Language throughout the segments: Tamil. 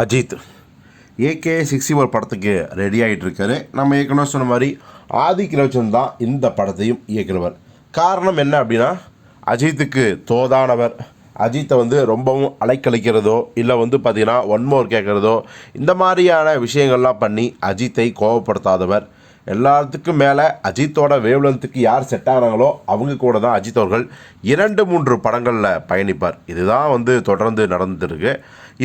அஜித். ஏகே சிக்ஸ்டி ஒரு படத்துக்கு ரெடி ஆகிட்டு இருக்காரு நம்ம ஏற்கனவே சொன்ன மாதிரி ஆதி கிரவச்சன் தான் இந்த படத்தையும் இயக்குனவர். காரணம் என்ன அப்படின்னா அஜித்துக்கு தோதானவர். அஜித்தை வந்து ரொம்பவும் அலைக்கழிக்கிறதோ இல்லை வந்து பார்த்திங்கன்னா ஒன்மோர் கேட்குறதோ இந்த மாதிரியான விஷயங்கள்லாம் பண்ணி அஜித்தை கோபப்படுத்தாதவர் எல்லாத்துக்கும் மேலே அஜித்தோட வேவ்லந்துக்கு யார் செட் ஆகிறாங்களோ அவங்க கூட தான் அஜித் அவர்கள் இரண்டு மூன்று படங்களில் பயணிப்பார். இதுதான் வந்து தொடர்ந்து நடந்துருக்கு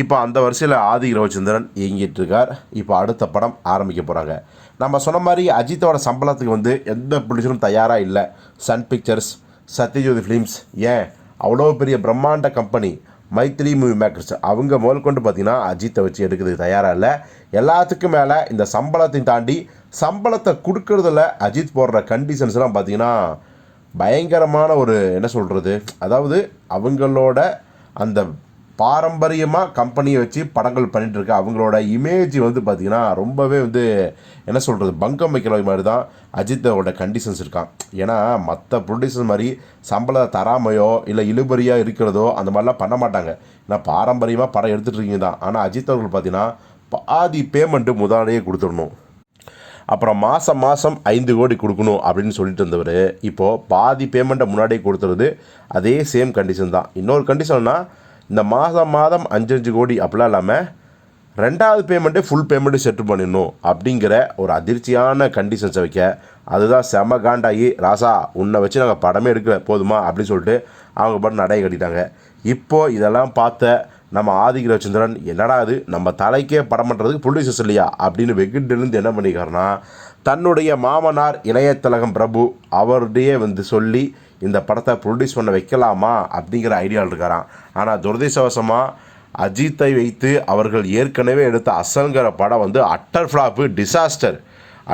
இப்போ அந்த வரிசையில் ஆதி ரவிச்சந்திரன் இயங்கிட்டு இருக்கார் இப்போ அடுத்த படம் ஆரம்பிக்க போகிறாங்க நம்ம சொன்ன மாதிரி அஜித்தோட சம்பளத்துக்கு வந்து எந்த ப்ரொடியூசரும் தயாராக இல்லை. சன் பிக்சர்ஸ் சத்யஜோதி ஃபிலிம்ஸ் ஏன்? அவ்வளோ பெரிய பிரம்மாண்ட கம்பெனி மைத்ரி மூவி மேக்கர்ஸ் அவங்க முதல் கொண்டு அஜித்தை வச்சு எடுக்கிறதுக்கு தயாராக இல்லை. எல்லாத்துக்கும் மேலே இந்த சம்பளத்தையும் தாண்டி சம்பளத்தை கொடுக்கறதுல அஜித் போடுற கண்டிஷன்ஸ்லாம் பார்த்திங்கன்னா பயங்கரமான ஒரு என்ன சொல்கிறது அதாவது அவங்களோட அந்த பாரம்பரியமாக கம்பெனியை வச்சு படங்கள் பண்ணிகிட்டு இருக்க அவங்களோட இமேஜ் வந்து பார்த்திங்கன்னா ரொம்பவே வந்து என்ன சொல்கிறது பங்கம் வைக்கிற மாதிரி தான் அஜித்தோட கண்டிஷன்ஸ் இருக்கான். ஏன்னா மற்ற ப்ரொடியூசர் மாதிரி சம்பளம் தராமையோ இல்லை இழுபறியாக இருக்கிறதோ அந்த மாதிரிலாம் பண்ண மாட்டாங்க. ஏன்னா பாரம்பரியமாக படம் எடுத்துகிட்டு இருக்கீங்க தான். ஆனால் அஜித் அவர்கள் பார்த்திங்கன்னா பாதி பேமெண்ட்டு முதலாளியே கொடுத்துடணும். அப்புறம் மாதம் மாதம் ஐந்து கோடி கொடுக்கணும் அப்படின்னு சொல்லிட்டு இருந்தவர் இப்போது பாதி பேமெண்ட்டை முன்னாடியே கொடுத்துருது அதே சேம் கண்டிஷன் தான். இன்னொரு கண்டிஷன்னா இந்த மாதம் மாதம் அஞ்சஞ்சு கோடி அப்படிலாம் இல்லாமல் ரெண்டாவது பேமெண்ட்டே ஃபுல் பேமெண்ட்டு செட்டில் பண்ணிடணும் அப்படிங்கிற ஒரு அதிர்ச்சியான கண்டிஷன்ஸை வைக்க அதுதான் செம காண்டாகி ராசா உன்னை வச்சு நாங்கள் படமே எடுக்கல போதுமா அப்படின்னு சொல்லிட்டு அவங்க பாட்டு நடைய கட்டிட்டாங்க. இப்போது இதெல்லாம் பார்த்த நம்ம ஆதிக்க ரவிச்சந்திரன் என்னடா இது நம்ம தலைக்கே படம் பண்ணுறதுக்கு புள்ளி இல்லையா அப்படின்னு வெகுண்டிருந்து என்ன பண்ணிக்காருன்னா தன்னுடைய மாமனார் இளையத்தலகம் பிரபு அவருடைய வந்து சொல்லி இந்த படத்தை ப்ரொடியூஸ் பண்ண வைக்கலாமா அப்படிங்கிற ஐடியாவில் இருக்காராம். ஆனால் துரதிசவசமாக அஜித்தை வைத்து அவர்கள் ஏற்கனவே எடுத்த அசங்கிற படம் வந்து அட்டர் ஃப்ளாப்பு டிசாஸ்டர்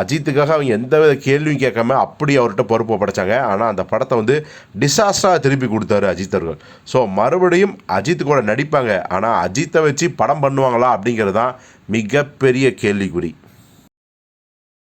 அஜித்துக்காக அவங்க எந்த வித கேள்வியும் கேட்காம அப்படி அவர்கிட்ட பொறுப்பு படைச்சாங்க. ஆனால் அந்த படத்தை வந்து டிசாஸ்டராக திருப்பி கொடுத்தாரு அஜித் அவர்கள். ஸோ மறுபடியும் அஜித் கூட நடிப்பாங்க. ஆனால் அஜித்தை வச்சு படம் பண்ணுவாங்களா அப்படிங்கிறது தான் மிகப்பெரிய கேள்விக்குறி.